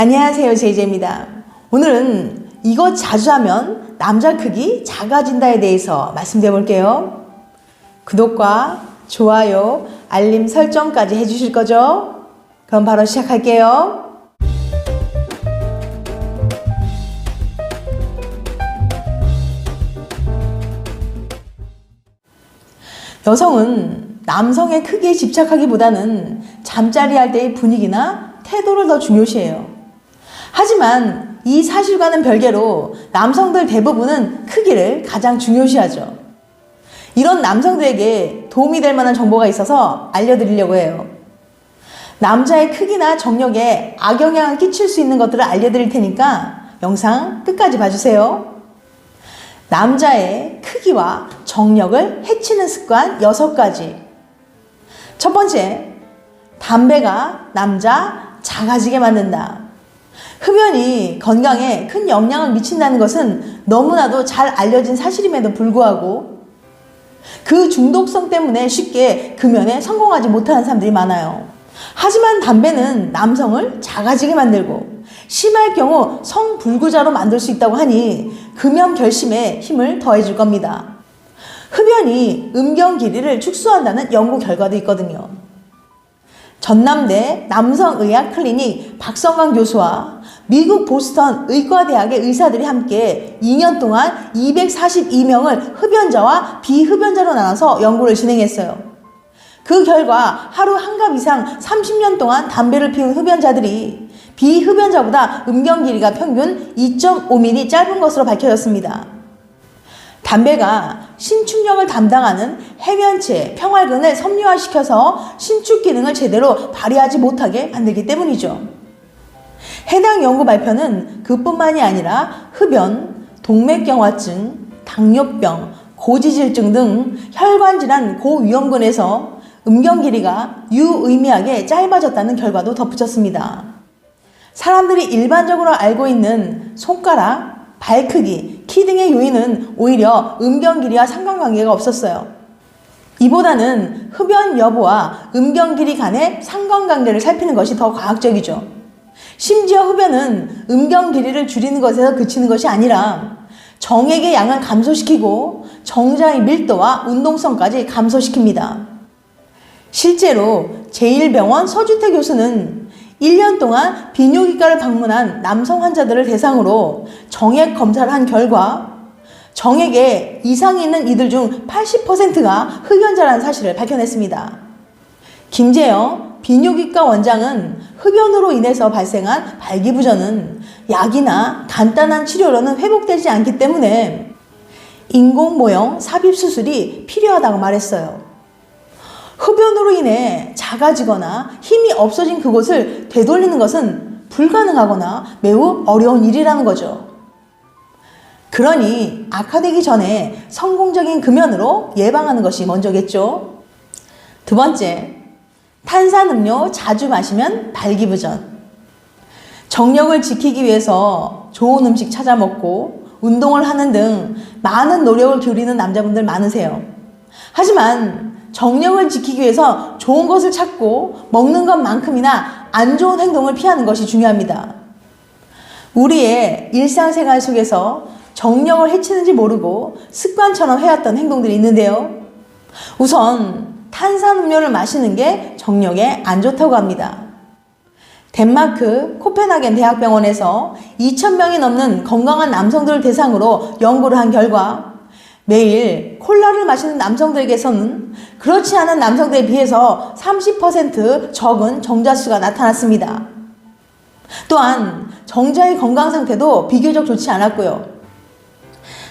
안녕하세요. 제이제입니다. 오늘은 이거 자주 하면 남자 크기 작아진다에 대해서 말씀드려 볼게요. 구독과 좋아요, 알림 설정까지 해주실 거죠? 그럼 바로 시작할게요. 여성은 남성의 크기에 집착하기보다는 잠자리 할 때의 분위기나 태도를 더 중요시해요. 하지만 이 사실과는 별개로 남성들 대부분은 크기를 가장 중요시하죠. 이런 남성들에게 도움이 될 만한 정보가 있어서 알려드리려고 해요. 남자의 크기나 정력에 악영향을 끼칠 수 있는 것들을 알려드릴 테니까 영상 끝까지 봐주세요. 남자의 크기와 정력을 해치는 습관 6가지. 첫 번째, 담배가 남자 작아지게 만든다. 흡연이 건강에 큰 영향을 미친다는 것은 너무나도 잘 알려진 사실임에도 불구하고 그 중독성 때문에 쉽게 금연에 성공하지 못하는 사람들이 많아요. 하지만 담배는 남성을 작아지게 만들고 심할 경우 성불구자로 만들 수 있다고 하니 금연 결심에 힘을 더해줄 겁니다. 흡연이 음경 길이를 축소한다는 연구 결과도 있거든요. 전남대 남성의학 클리닉 박성광 교수와 미국 보스턴 의과대학의 의사들이 함께 2년 동안 242명을 흡연자와 비흡연자로 나눠서 연구를 진행했어요. 그 결과 하루 한갑 이상 30년 동안 담배를 피운 흡연자들이 비흡연자보다 음경 길이가 평균 2.5mm 짧은 것으로 밝혀졌습니다. 담배가 신축력을 담당하는 해면체, 평활근을 섬유화시켜서 신축 기능을 제대로 발휘하지 못하게 만들기 때문이죠. 해당 연구 발표는 그뿐만이 아니라 흡연, 동맥경화증, 당뇨병, 고지질증 등 혈관질환 고위험군에서 음경 길이가 유의미하게 짧아졌다는 결과도 덧붙였습니다. 사람들이 일반적으로 알고 있는 손가락, 발 크기, 키 등의 요인은 오히려 음경 길이와 상관관계가 없었어요. 이보다는 흡연 여부와 음경 길이 간의 상관관계를 살피는 것이 더 과학적이죠. 심지어 흡연은 음경 길이를 줄이는 것에서 그치는 것이 아니라 정액의 양을 감소시키고 정자의 밀도와 운동성까지 감소시킵니다. 실제로 제1병원 서주태 교수는 1년 동안 비뇨기과를 방문한 남성 환자들을 대상으로 정액 검사를 한 결과 정액에 이상이 있는 이들 중 80%가 흡연자라는 사실을 밝혀냈습니다. 김재영 비뇨기과 원장은 흡연으로 인해서 발생한 발기부전은 약이나 간단한 치료로는 회복되지 않기 때문에 인공모형 삽입수술이 필요하다고 말했어요. 흡연으로 인해 작아지거나 힘이 없어진 그곳을 되돌리는 것은 불가능하거나 매우 어려운 일이라는 거죠. 그러니 악화되기 전에 성공적인 금연으로 예방하는 것이 먼저겠죠. 두 번째, 탄산음료 자주 마시면 발기부전. 정력을 지키기 위해서 좋은 음식 찾아 먹고 운동을 하는 등 많은 노력을 기울이는 남자분들 많으세요. 하지만 정력을 지키기 위해서 좋은 것을 찾고 먹는 것만큼이나 안 좋은 행동을 피하는 것이 중요합니다. 우리의 일상생활 속에서 정력을 해치는지 모르고 습관처럼 해왔던 행동들이 있는데요. 우선 탄산음료를 마시는 게 정력에 안 좋다고 합니다. 덴마크 코펜하겐 대학병원에서 2,000명이 넘는 건강한 남성들을 대상으로 연구를 한 결과 매일 콜라를 마시는 남성들에게서는 그렇지 않은 남성들에 비해서 30% 적은 정자수가 나타났습니다. 또한 정자의 건강 상태도 비교적 좋지 않았고요.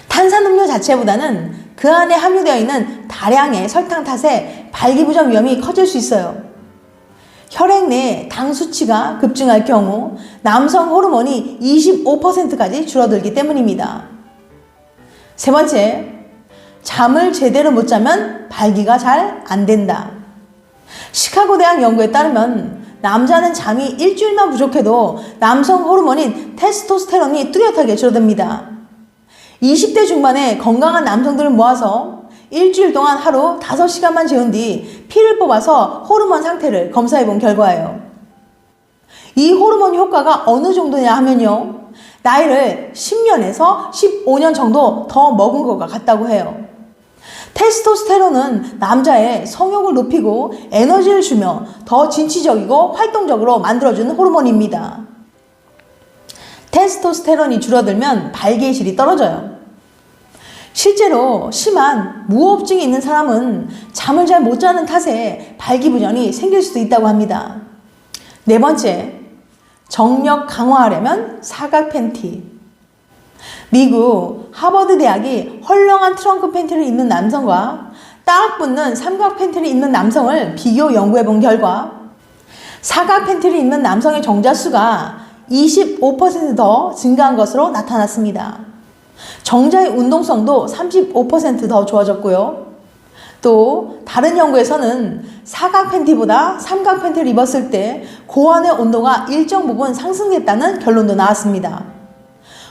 탄산음료 자체보다는 그 안에 함유되어 있는 다량의 설탕 탓에 발기부전 위험이 커질 수 있어요. 혈액 내 당 수치가 급증할 경우 남성 호르몬이 25%까지 줄어들기 때문입니다. 세 번째, 잠을 제대로 못 자면 발기가 잘 안 된다. 시카고 대학 연구에 따르면 남자는 잠이 일주일만 부족해도 남성 호르몬인 테스토스테론이 뚜렷하게 줄어듭니다. 20대 중반에 건강한 남성들을 모아서 일주일 동안 하루 5시간만 재운 뒤 피를 뽑아서 호르몬 상태를 검사해 본 결과예요. 이 호르몬 효과가 어느 정도냐 하면요. 나이를 10년에서 15년 정도 더 먹은 것과 같다고 해요. 테스토스테론은 남자의 성욕을 높이고 에너지를 주며 더 진취적이고 활동적으로 만들어주는 호르몬입니다. 테스토스테론이 줄어들면 발기질이 떨어져요. 실제로 심한 무호흡증이 있는 사람은 잠을 잘 못 자는 탓에 발기부전이 생길 수도 있다고 합니다. 네 번째, 정력 강화하려면 사각 팬티. 미국 하버드 대학이 헐렁한 트렁크 팬티를 입는 남성과 딱 붙는 삼각 팬티를 입는 남성을 비교 연구해 본 결과 사각 팬티를 입는 남성의 정자수가 25%더 증가한 것으로 나타났습니다. 정자의 운동성도 35%더 좋아졌고요. 또 다른 연구에서는 사각 팬티보다 삼각 팬티를 입었을 때 고환의 온도가 일정 부분 상승됐다는 결론도 나왔습니다.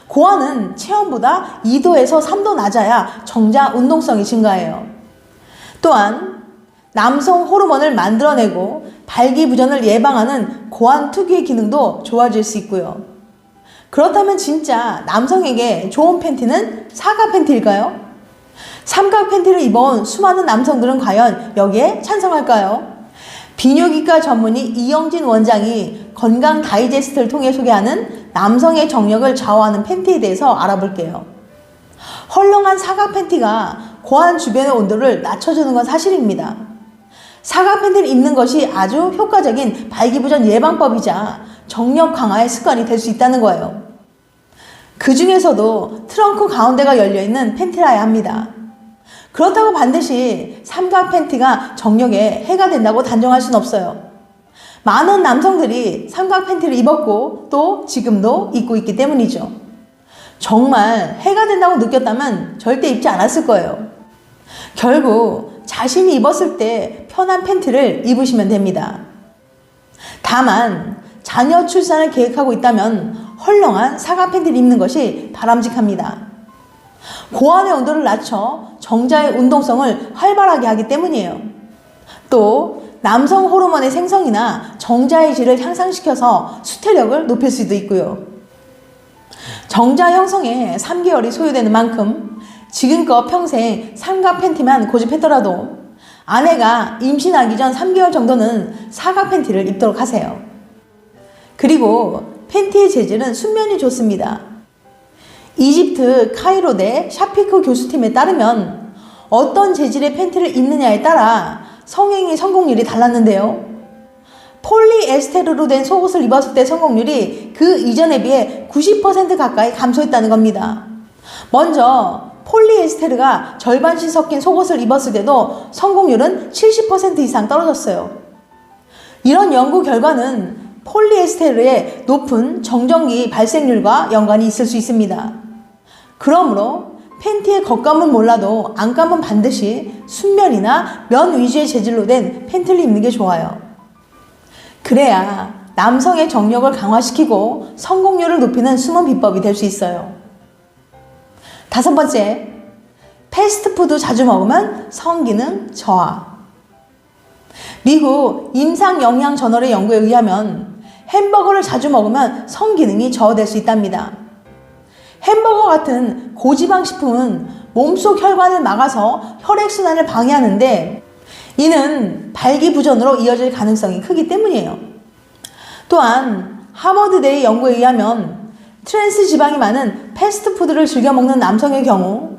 고환은 체온보다 2도에서 3도 낮아야 정자 운동성이 증가해요. 또한 남성 호르몬을 만들어내고 발기부전을 예방하는 고환 특유의 기능도 좋아질 수 있고요. 그렇다면 진짜 남성에게 좋은 팬티는 사각 팬티일까요? 삼각 팬티를 입어온 수많은 남성들은 과연 여기에 찬성할까요? 비뇨기과 전문의 이영진 원장이 건강 다이제스트를 통해 소개하는 남성의 정력을 좌우하는 팬티에 대해서 알아볼게요. 헐렁한 사각 팬티가 고환 주변의 온도를 낮춰주는 건 사실입니다. 사각 팬티를 입는 것이 아주 효과적인 발기부전 예방법이자 정력 강화의 습관이 될 수 있다는 거예요. 그 중에서도 트렁크 가운데가 열려있는 팬티라야 합니다. 그렇다고 반드시 삼각 팬티가 정력에 해가 된다고 단정할 수는 없어요. 많은 남성들이 삼각 팬티를 입었고 또 지금도 입고 있기 때문이죠. 정말 해가 된다고 느꼈다면 절대 입지 않았을 거예요. 결국 자신이 입었을 때 편한 팬티를 입으시면 됩니다. 다만 자녀 출산을 계획하고 있다면 헐렁한 사각 팬티를 입는 것이 바람직합니다. 고환의 온도를 낮춰 정자의 운동성을 활발하게 하기 때문이에요. 또 남성 호르몬의 생성이나 정자의 질을 향상시켜서 수태력을 높일 수도 있고요. 정자 형성에 3개월이 소요되는 만큼 지금껏 평생 삼각 팬티만 고집했더라도 아내가 임신하기 전 3개월 정도는 사각 팬티를 입도록 하세요. 그리고 팬티의 재질은 순면이 좋습니다. 이집트 카이로대 샤피크 교수팀에 따르면 어떤 재질의 팬티를 입느냐에 따라 성행위 성공률이 달랐는데요. 폴리에스테르로 된 속옷을 입었을 때 성공률이 그 이전에 비해 90% 가까이 감소했다는 겁니다. 먼저 폴리에스테르가 절반씩 섞인 속옷을 입었을 때도 성공률은 70% 이상 떨어졌어요. 이런 연구 결과는 폴리에스테르의 높은 정전기 발생률과 연관이 있을 수 있습니다. 그러므로 팬티의 겉감은 몰라도 안감은 반드시 순면이나 면 위주의 재질로 된 팬티를 입는 게 좋아요. 그래야 남성의 정력을 강화시키고 성공률을 높이는 숨은 비법이 될 수 있어요. 다섯 번째, 패스트푸드 자주 먹으면 성기능 저하. 미국 임상영양저널의 연구에 의하면 햄버거를 자주 먹으면 성기능이 저하될 수 있답니다. 햄버거 같은 고지방 식품은 몸속 혈관을 막아서 혈액순환을 방해하는데 이는 발기부전으로 이어질 가능성이 크기 때문이에요. 또한 하버드대의 연구에 의하면 트랜스 지방이 많은 패스트푸드를 즐겨 먹는 남성의 경우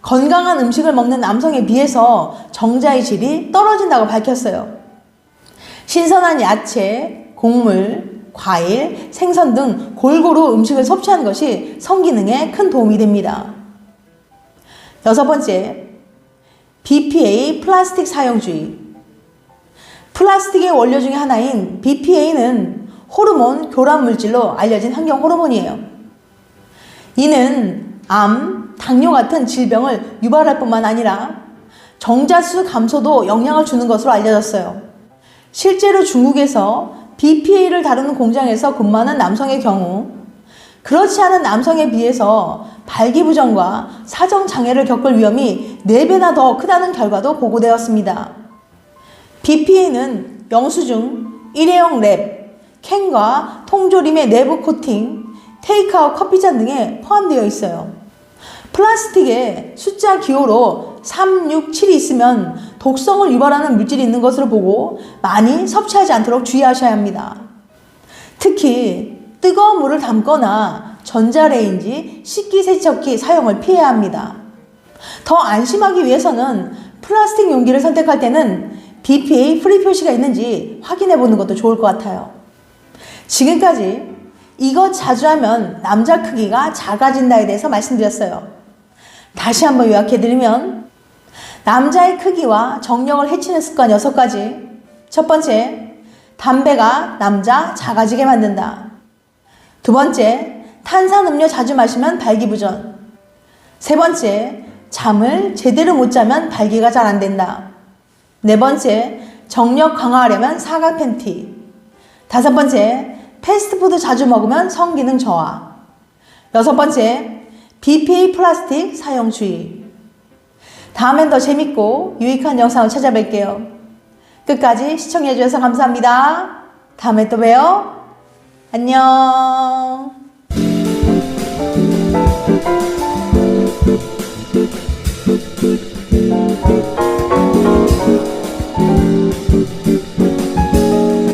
건강한 음식을 먹는 남성에 비해서 정자의 질이 떨어진다고 밝혔어요. 신선한 야채, 곡물, 과일, 생선 등 골고루 음식을 섭취하는 것이 성기능에 큰 도움이 됩니다. 여섯 번째, BPA 플라스틱 사용주의. 플라스틱의 원료 중에 하나인 BPA는 호르몬 교란 물질로 알려진 환경 호르몬이에요. 이는 암, 당뇨 같은 질병을 유발할 뿐만 아니라 정자수 감소도 영향을 주는 것으로 알려졌어요. 실제로 중국에서 BPA를 다루는 공장에서 근무하는 남성의 경우 그렇지 않은 남성에 비해서 발기부전과 사정장애를 겪을 위험이 4배나 더 크다는 결과도 보고되었습니다. BPA는 영수증, 일회용 랩, 캔과 통조림의 내부 코팅, 테이크아웃 커피잔 등에 포함되어 있어요. 플라스틱에 숫자 기호로 3, 6, 7이 있으면 독성을 유발하는 물질이 있는 것으로 보고 많이 섭취하지 않도록 주의하셔야 합니다. 특히 뜨거운 물을 담거나 전자레인지, 식기세척기 사용을 피해야 합니다. 더 안심하기 위해서는 플라스틱 용기를 선택할 때는 BPA 프리 표시가 있는지 확인해 보는 것도 좋을 것 같아요. 지금까지 이것 자주 하면 남자 크기가 작아진다에 대해서 말씀드렸어요. 다시 한번 요약해 드리면 남자의 크기와 정력을 해치는 습관 6가지. 첫 번째, 담배가 남자 작아지게 만든다. 두 번째, 탄산음료 자주 마시면 발기부전. 세 번째, 잠을 제대로 못 자면 발기가 잘 안 된다. 네 번째, 정력 강화하려면 사각 팬티. 다섯 번째, 패스트푸드 자주 먹으면 성기능 저하. 여섯 번째, BPA 플라스틱 사용 주의. 다음엔 더 재밌고 유익한 영상을 찾아뵐게요. 끝까지 시청해주셔서 감사합니다. 다음에 또 봬요. 안녕.